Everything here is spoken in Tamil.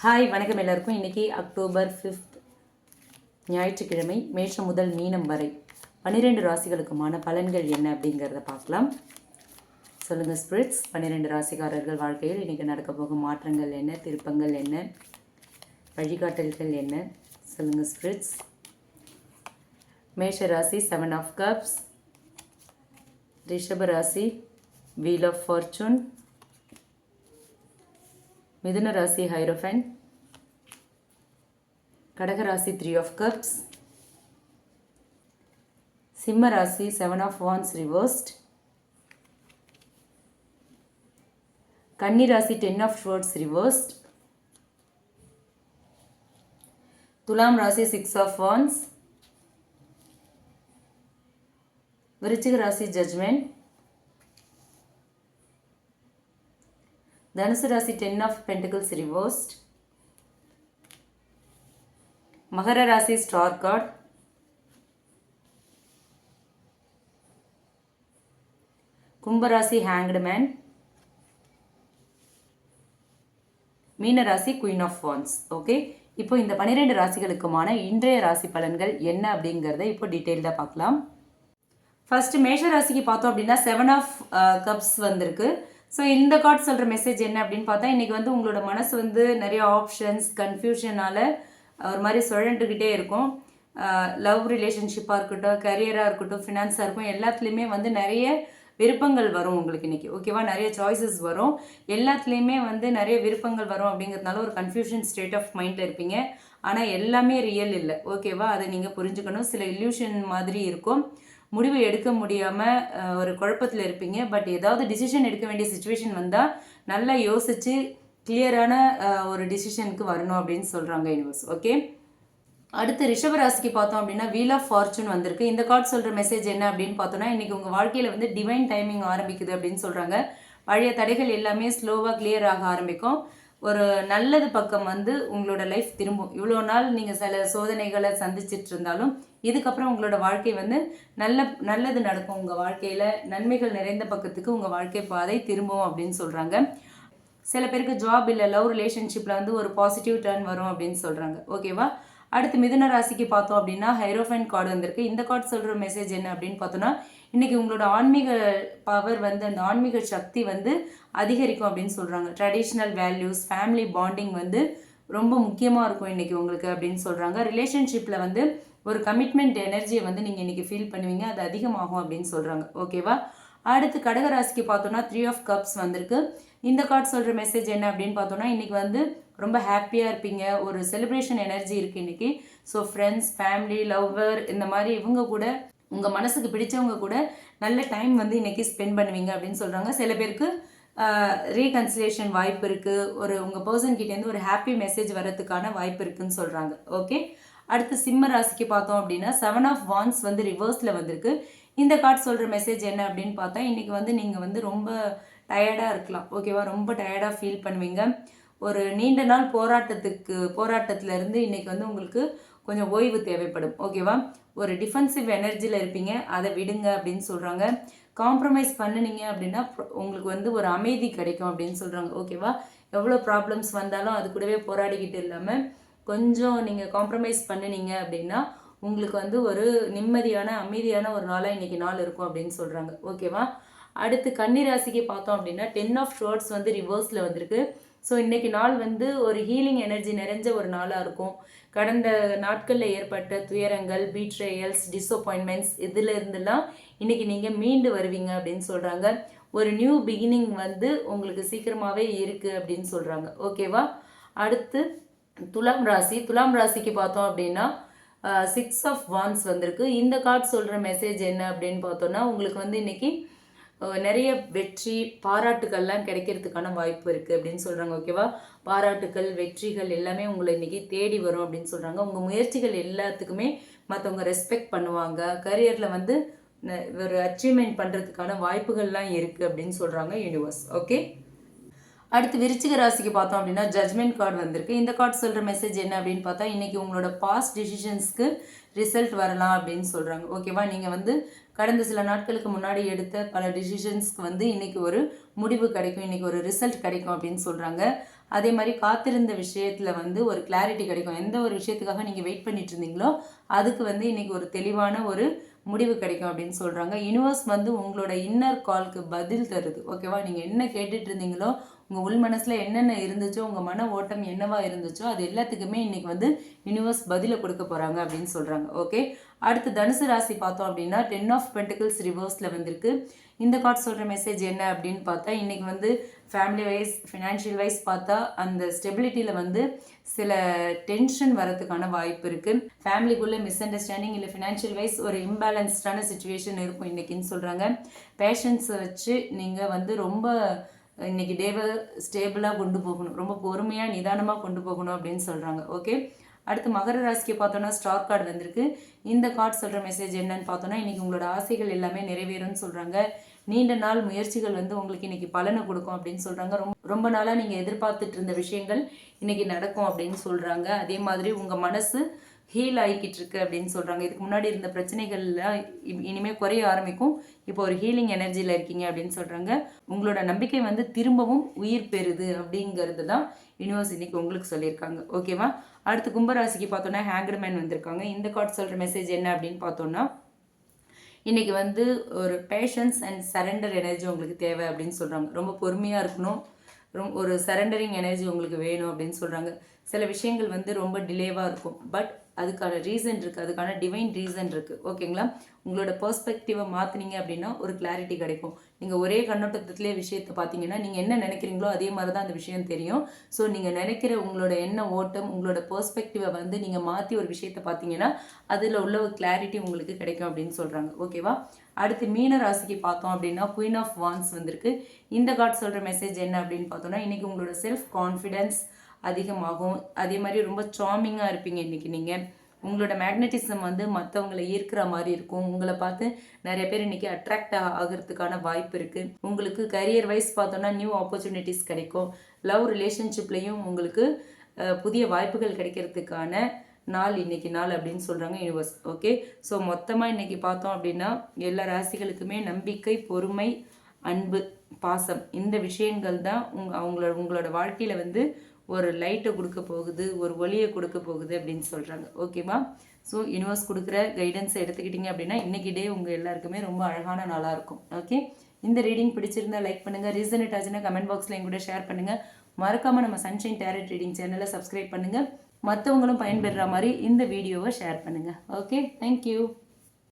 ஹாய் வணக்கம் எல்லாருக்கும். இன்றைக்கி அக்டோபர் ஃபிஃப்த் ஞாயிற்றுக்கிழமை மேஷம் முதல் மீனம் வரை பன்னிரெண்டு ராசிகளுக்குமான பலன்கள் என்ன அப்படிங்கிறத பார்க்கலாம். சொல்லுங்கள் ஸ்பிரிட்ஸ் பன்னிரெண்டு ராசிக்காரர்கள் வாழ்க்கையில் இன்றைக்கி நடக்க போகும் மாற்றங்கள் என்ன திருப்பங்கள் என்ன வழிகாட்டல்கள் என்ன? சொல்லுங்கள் ஸ்பிரிட்ஸ் மேஷ ராசி செவன் ஆஃப் கப்ஸ் ரிஷப ராசி வீல் ஆஃப் ஃபார்ச்சூன் மிதுன ராசி ஹைரோஃபன். கடக ராசி த்ரீ ஆஃப் கப்ஸ் சிம்ம ராசி செவன் ஆஃப் வான்ஸ் ரிவர்ஸ்ட் கன்னி ராசி டென் ஆஃப் ஷோர்ட்ஸ் ரிவர்ஸ்ட் துலாம் ராசி சிக்ஸ் ஆஃப் வான்ஸ் விருச்சிக ராசி ஜட்ஜ்மெண்ட் தனுசு ராசி டென் ஆஃப் பென்டிகல்ஸ் ரிவர்ஸ்ட் மகர ராசி ஸ்டார் கார்ட் கும்பராசி ஹேங்க்டு மேன் மீன ராசி குயின் ஆஃப் வான்ஸ் ஓகே இப்போ இந்த பன்னிரெண்டு ராசிகளுக்குமான இன்றைய ராசி பலன்கள் என்ன அப்படிங்கிறத இப்போ டீட்டெயில்டாக பார்க்கலாம். ஃபர்ஸ்ட் மேஷ ராசிக்கு பார்த்தோம் அப்படின்னா செவன் ஆஃப் கப்ஸ் வந்திருக்கு. ஸோ இந்த கார்ட் சொல்கிற மெசேஜ் என்ன அப்படின்னு பார்த்தா இன்றைக்கி வந்து உங்களோட மனசு வந்து நிறைய ஆப்ஷன்ஸ் கன்ஃபியூஷனால் ஒரு மாதிரி சுழண்டுக்கிட்டே இருக்கும். லவ் ரிலேஷன்ஷிப்பாக இருக்கட்டும் கரியராக இருக்கட்டும் ஃபினான்ஸாக இருக்கும் எல்லாத்துலேயுமே வந்து நிறைய விருப்பங்கள் வரும் உங்களுக்கு இன்றைக்கி ஓகேவா நிறைய சாய்ஸஸ் வரும். எல்லாத்துலேயுமே வந்து நிறைய விருப்பங்கள் வரும் அப்படிங்கிறதுனால ஒரு கன்ஃபியூஷன் ஸ்டேட் ஆஃப் மைண்டில் இருப்பீங்க. ஆனால் எல்லாமே ரியல் இல்லை. ஓகேவா அதை நீங்கள் புரிஞ்சுக்கணும். சில இல்யூஷன் மாதிரி இருக்கும். முடிவு எடுக்க முடியாமல் ஒரு குழப்பத்தில் இருப்பீங்க. பட் ஏதாவது டிசிஷன் எடுக்க வேண்டிய சுச்சுவேஷன் வந்தால் நல்லா யோசித்து கிளியரான ஒரு டிசிஷனுக்கு வரணும் அப்படின்னு சொல்கிறாங்க யூனிவர்ஸ் ஓகே அடுத்து ரிஷபராசிக்கு பார்த்தோம் அப்படின்னா வீல் ஆஃப் ஃபார்ச்சூன் வந்திருக்கு. இந்த கார்டு சொல்கிற மெசேஜ் என்ன அப்படின்னு பார்த்தோன்னா இன்றைக்கி உங்கள் வாழ்க்கையில் வந்து டிவைன் டைமிங் ஆரம்பிக்குது அப்படின்னு சொல்கிறாங்க பழைய தடைகள் எல்லாமே ஸ்லோவாக கிளியர் ஆக ஆரம்பிக்கும். ஒரு நல்லது பக்கம் வந்து உங்களோட லைஃப் திரும்பும். இவ்வளோ நாள் நீங்கள் சில சோதனைகளை சந்திச்சிட்டு இருந்தாலும் இதுக்கப்புறம் உங்களோட வாழ்க்கை வந்து நல்ல நல்லது நடக்கும். உங்கள் வாழ்க்கையில் நன்மைகள் நிறைந்த பக்கத்துக்கு உங்கள் வாழ்க்கை பாதை திரும்பும் அப்படின்னு சொல்கிறாங்க சில பேருக்கு ஜாப் இல்லை லவ் ரிலேஷன்ஷிப்பில் வந்து ஒரு பாசிட்டிவ் டர்ன் வரும் அப்படின்னு சொல்கிறாங்க ஓகேவா அடுத்து மிதுன ராசிக்கு பார்த்தோம் அப்படின்னா ஹைரோஃபைன் கார்டு வந்திருக்கு. இந்த கார்டு சொல்கிற மெசேஜ் என்ன அப்படின்னு பார்த்தோன்னா இன்றைக்கி உங்களோட ஆன்மீக பவர் வந்து அந்த ஆன்மீக சக்தி வந்து அதிகரிக்கும் அப்படின்னு சொல்கிறாங்க ட்ரெடிஷ்னல் வேல்யூஸ் ஃபேமிலி பாண்டிங் வந்து ரொம்ப முக்கியமாக இருக்கும் இன்றைக்கி உங்களுக்கு அப்படின்னு சொல்கிறாங்க ரிலேஷன்ஷிப்பில் வந்து ஒரு கமிட்மெண்ட் எனர்ஜியை வந்து நீங்கள் இன்றைக்கி ஃபீல் பண்ணுவீங்க. அது அதிகமாகும் அப்படின்னு சொல்கிறாங்க ஓகேவா அடுத்து கடகராசிக்கு பார்த்தோன்னா த்ரீ ஆஃப் கப்ஸ் வந்திருக்கு. இந்த கார்டு சொல்கிற மெசேஜ் என்ன அப்படின்னு பார்த்தோன்னா இன்றைக்கி வந்து ரொம்ப ஹாப்பியாக இருப்பீங்க. ஒரு செலிப்ரேஷன் எனர்ஜி இருக்குது இன்றைக்கி ஸோ ஃப்ரெண்ட்ஸ் ஃபேமிலி லவ்வர் இந்த மாதிரி இவங்க கூட உங்கள் மனசுக்கு பிடிச்சவங்க கூட நல்ல டைம் வந்து இன்றைக்கி ஸ்பெண்ட் பண்ணுவீங்க அப்படின்னு சொல்கிறாங்க சில பேருக்கு ரீகன்சிலேஷன் வாய்ப்பு இருக்குது ஒரு உங்கள் பர்சன் கிட்டேருந்து ஒரு ஹாப்பி மெசேஜ் வரதுக்கான வாய்ப்பு இருக்குதுன்னு சொல்கிறாங்க ஓகே அடுத்து சிம்ம ராசிக்கு பார்த்தோம் அப்படின்னா செவன் ஆஃப் வான்ஸ் வந்து ரிவர்ஸில் வந்திருக்கு. இந்த கார்டு சொல்கிற மெசேஜ் என்ன அப்படின்னு பார்த்தா இன்றைக்கி வந்து நீங்கள் வந்து ரொம்ப டயர்டாக இருக்கலாம். ஓகேவா ரொம்ப டயர்டாக ஃபீல் பண்ணுவீங்க. ஒரு நீண்ட நாள் போராட்டத்துக்கு போராட்டத்திலேருந்து இன்றைக்கி வந்து உங்களுக்கு கொஞ்சம் ஓய்வு தேவைப்படும். ஓகேவா ஒரு டிஃபென்சிவ் எனர்ஜியில் இருப்பீங்க. அதை விடுங்க அப்படின்னு சொல்கிறாங்க காம்ப்ரமைஸ் பண்ணினீங்க அப்படின்னா உங்களுக்கு வந்து ஒரு அமைதி கிடைக்கும் அப்படின்னு சொல்கிறாங்க ஓகேவா எவ்வளோ ப்ராப்ளம்ஸ் வந்தாலும் அது கூடவே போராடிக்கிட்டு இல்லாமல் கொஞ்சம் நீங்கள் காம்ப்ரமைஸ் பண்ணினீங்க அப்படின்னா உங்களுக்கு வந்து ஒரு நிம்மதியான அமைதியான ஒரு நாளாக இன்றைக்கி நாள் இருக்கும் அப்படின்னு சொல்கிறாங்க ஓகேவா அடுத்து கன்னிராசிக்கு பார்த்தோம் அப்படின்னா டென் ஆஃப் ஷோர்ட்ஸ் வந்து ரிவர்ஸில் வந்திருக்கு. ஸோ இன்றைக்கி நாள் வந்து ஒரு ஹீலிங் எனர்ஜி நிறைஞ்ச ஒரு நாளாக இருக்கும். கடந்த நாட்களில் ஏற்பட்ட துயரங்கள் பீட்ரேயல்ஸ் டிஸப்பாயின்மெண்ட்ஸ் இதில் இருந்தெல்லாம் இன்றைக்கி நீங்கள் மீண்டு வருவீங்க அப்படின்னு சொல்கிறாங்க ஒரு நியூ பிகினிங் வந்து உங்களுக்கு சீக்கிரமாகவே இருக்குது அப்படின்னு சொல்கிறாங்க ஓகேவா அடுத்து துலாம் ராசி. துலாம் ராசிக்கு பார்த்தோம் அப்படின்னா சிக்ஸ் ஆஃப் வான்ஸ் வந்திருக்கு. இந்த கார்டு சொல்கிற மெசேஜ் என்ன அப்படின்னு பார்த்தோன்னா உங்களுக்கு வந்து இன்றைக்கி நிறைய வெற்றி பாராட்டுகள்லாம் கிடைக்கிறதுக்கான வாய்ப்பு இருக்குது அப்படின்னு சொல்கிறாங்க ஓகேவா? பாராட்டுக்கள் வெற்றிகள் எல்லாமே உங்களை இன்றைக்கி தேடி வரும் அப்படின்னு சொல்கிறாங்க உங்கள் முயற்சிகள் எல்லாத்துக்குமே மற்றவங்க ரெஸ்பெக்ட் பண்ணுவாங்க. கரியரில் வந்து ஒரு அச்சீவ்மெண்ட் பண்ணுறதுக்கான வாய்ப்புகள்லாம் இருக்குது அப்படின்னு சொல்கிறாங்க யூனிவர்ஸ் ஓகே அடுத்து விருச்சிக ராசிக்கு பார்த்தோம் அப்படின்னா ஜட்மெண்ட் கார்டு வந்திருக்கு. இந்த கார்டு சொல்கிற மெசேஜ் என்ன அப்படின்னு பார்த்தா இன்றைக்கி உங்களோட பாஸ்ட் டிசிஷன்ஸ்க்கு ரிசல்ட் வரலாம் அப்படின்னு சொல்கிறாங்க ஓகேவா நீங்கள் வந்து கடந்த சில நாட்களுக்கு முன்னாடி எடுத்த பல டிசிஷன்ஸ்க்கு வந்து இன்றைக்கி ஒரு முடிவு கிடைக்கும் இன்றைக்கி ஒரு ரிசல்ட் கிடைக்கும் அப்படின்னு சொல்கிறாங்க அதே மாதிரி காத்திருந்த விஷயத்தில் வந்து ஒரு கிளாரிட்டி கிடைக்கும். எந்த ஒரு விஷயத்துக்காக நீங்கள் வெயிட் பண்ணிட்டு இருந்தீங்களோ அதுக்கு வந்து இன்றைக்கி ஒரு தெளிவான ஒரு முடிவு கிடைக்கும் அப்படின்னு சொல்கிறாங்க யூனிவர்ஸ் வந்து உங்களோட இன்னர் கால்க்கு பதில் தருது. ஓகேவா நீங்கள் என்ன கேட்டுட்டு இருந்தீங்களோ உங்கள் உள் மனசில் என்னென்ன இருந்துச்சோ உங்கள் மன ஓட்டம் என்னவா இருந்துச்சோ அது எல்லாத்துக்குமே இன்றைக்கி வந்து யூனிவர்ஸ் பதிலை கொடுக்க போகிறாங்க அப்படின்னு சொல்கிறாங்க ஓகே அடுத்து தனுசு ராசி பார்த்தோம் அப்படின்னா டென் ஆஃப் பென்டிகல்ஸ் ரிவர்ஸில் வந்திருக்கு. இந்த கார்டு சொல்கிற மெசேஜ் என்ன அப்படின்னு பார்த்தா இன்றைக்கி வந்து ஃபேமிலி வைஸ் ஃபினான்ஷியல் வைஸ் பார்த்தா அந்த ஸ்டெபிலிட்டியில் வந்து சில டென்ஷன் வரதுக்கான வாய்ப்பு இருக்குது ஃபேமிலிக்குள்ளே மிஸ் அண்டர்ஸ்டாண்டிங் இல்லை ஃபினான்ஷியல் வைஸ் ஒரு இம்பேலன்ஸ்டான சுச்சுவேஷன் இருக்கும் இன்றைக்கின்னு சொல்கிறாங்க பேஷன்ஸை வச்சு நீங்கள் வந்து ரொம்ப இன்னைக்கு டேவை ஸ்டேபிளாக கொண்டு போகணும். ரொம்ப பொறுமையாக நிதானமாக கொண்டு போகணும் அப்படின்னு சொல்கிறாங்க ஓகே? அடுத்து மகர ராசிக்கு பார்த்தோன்னா ஸ்டார் கார்டு வந்திருக்கு. இந்த கார்டு சொல்கிற மெசேஜ் என்னன்னு பார்த்தோன்னா இன்றைக்கி உங்களோட ஆசைகள் எல்லாமே நிறைவேறும்னு சொல்கிறாங்க நீண்ட நாள் முயற்சிகள் வந்து உங்களுக்கு இன்றைக்கி பலனை கொடுக்கும் அப்படின்னு சொல்கிறாங்க ரொம்ப ரொம்ப நாளாக நீங்கள் எதிர்பார்த்துட்டு இருந்த விஷயங்கள் இன்றைக்கி நடக்கும் அப்படின்னு சொல்கிறாங்க அதே மாதிரி உங்கள் மனசு ஹீல் ஆகிக்கிட்டு இருக்கு அப்படின்னு சொல்கிறாங்க இதுக்கு முன்னாடி இருந்த பிரச்சனைகள்லாம் இனிமேல் குறைய ஆரம்பிக்கும். இப்போ ஒரு ஹீலிங் எனர்ஜியில் இருக்கீங்க அப்படின்னு சொல்கிறாங்க உங்களோட நம்பிக்கை வந்து திரும்பவும் உயிர் பெறுது அப்படிங்கிறது தான் யூனிவர்ஸ் இன்னைக்கு உங்களுக்கு சொல்லியிருக்காங்க. ஓகேவா அடுத்து கும்பராசிக்கு பார்த்தோன்னா ஹேங்கர்மேன் வந்திருக்காங்க. இந்த கார்டு சொல்கிற மெசேஜ் என்ன அப்படின்னு பார்த்தோன்னா இன்றைக்கி வந்து ஒரு பேஷன்ஸ் அண்ட் சரண்டர் எனர்ஜி உங்களுக்கு தேவை அப்படின்னு சொல்கிறாங்க ரொம்ப பொறுமையாக இருக்கணும். ரொம் ஒரு சரண்டரிங் எனர்ஜி உங்களுக்கு வேணும் அப்படின்னு சொல்கிறாங்க சில விஷயங்கள் வந்து ரொம்ப டிலேவாக இருக்கும். பட் அதுக்கான ரீசன் இருக்குது அதுக்கான டிவைன் ரீசன் இருக்குது ஓகேங்களா உங்களோட பர்ஸ்பெக்டிவை மாற்றினீங்க அப்படின்னா ஒரு கிளாரிட்டி கிடைக்கும். நீங்கள் ஒரே கண்ணோட்டத்திலே விஷயத்தை பார்த்தீங்கன்னா நீங்கள் என்ன நினைக்கிறீங்களோ அதே மாதிரி தான் அந்த விஷயம் தெரியும். ஸோ நீங்கள் நினைக்கிற உங்களோட எண்ண ஓட்டம் உங்களோட பர்ஸ்பெக்டிவை வந்து நீங்கள் மாற்றி ஒரு விஷயத்தை பார்த்தீங்கன்னா அதில் உள்ள ஒரு கிளாரிட்டி உங்களுக்கு கிடைக்கும் அப்படின்னு சொல்கிறாங்க ஓகேவா அடுத்து மீன ராசிக்கு பார்த்தோம் அப்படின்னா குயின் ஆஃப் வான்ஸ் வந்திருக்கு. இந்த கார்டு சொல்கிற மெசேஜ் என்ன அப்படின்னு பார்த்தோம்னா இன்றைக்கி உங்களோட செல்ஃப் கான்ஃபிடென்ஸ் அதிகமாகும். அதே மாதிரி ரொம்ப சாமிங்காக இருப்பீங்க இன்றைக்கி நீங்கள் உங்களோட மேக்னட்டிசம் வந்து மற்றவங்களை ஈர்க்கிற மாதிரி இருக்கும். உங்களை பார்த்து நிறைய பேர் இன்றைக்கி அட்ராக்ட் ஆகிறதுக்கான வாய்ப்பு இருக்குது உங்களுக்கு கரியர் வைஸ் பார்த்தோன்னா நியூ ஆப்பர்ச்சுனிட்டிஸ் கிடைக்கும். லவ் ரிலேஷன்ஷிப்லேயும் உங்களுக்கு புதிய வாய்ப்புகள் கிடைக்கிறதுக்கான நாள் இன்னைக்கு நாள் அப்படின்னு சொல்கிறாங்க யூனிவர்ஸ் ஓகே ஸோ மொத்தமாக இன்னைக்கு பார்த்தோம் அப்படின்னா எல்லா ராசிகளுக்குமே நம்பிக்கை பொறுமை அன்பு பாசம் இந்த விஷயங்கள் தான் உங் அவங்களோட உங்களோட வாழ்க்கையில் வந்து ஒரு லைட்டை கொடுக்க போகுது ஒரு ஒளியை கொடுக்க போகுது அப்படின்னு சொல்கிறாங்க ஓகேவா ஸோ யூனிவர்ஸ் கொடுக்குற கைடன்ஸை எடுத்துக்கிட்டிங்க அப்படின்னா இன்றைக்கி டே உங்கள் எல்லாருக்குமே ரொம்ப அழகான நாளாக இருக்கும். ஓகே இந்த ரீடிங் பிடிச்சிருந்தா லைக் பண்ணுங்கள் ரீசன் இட் ஆச்சுன்னா கமெண்ட் பாக்ஸில் எங்கூட ஷேர் பண்ணுங்கள் மறக்காமல் நம்ம சன்ஷைன் டேரட் ரீடிங் சேனலை சப்ஸ்கிரைப் பண்ணுங்கள் மற்றவங்களும் பயன்பெறுற மாதிரி இந்த வீடியோவை ஷேர் பண்ணுங்கள் ஓகே தேங்க்யூ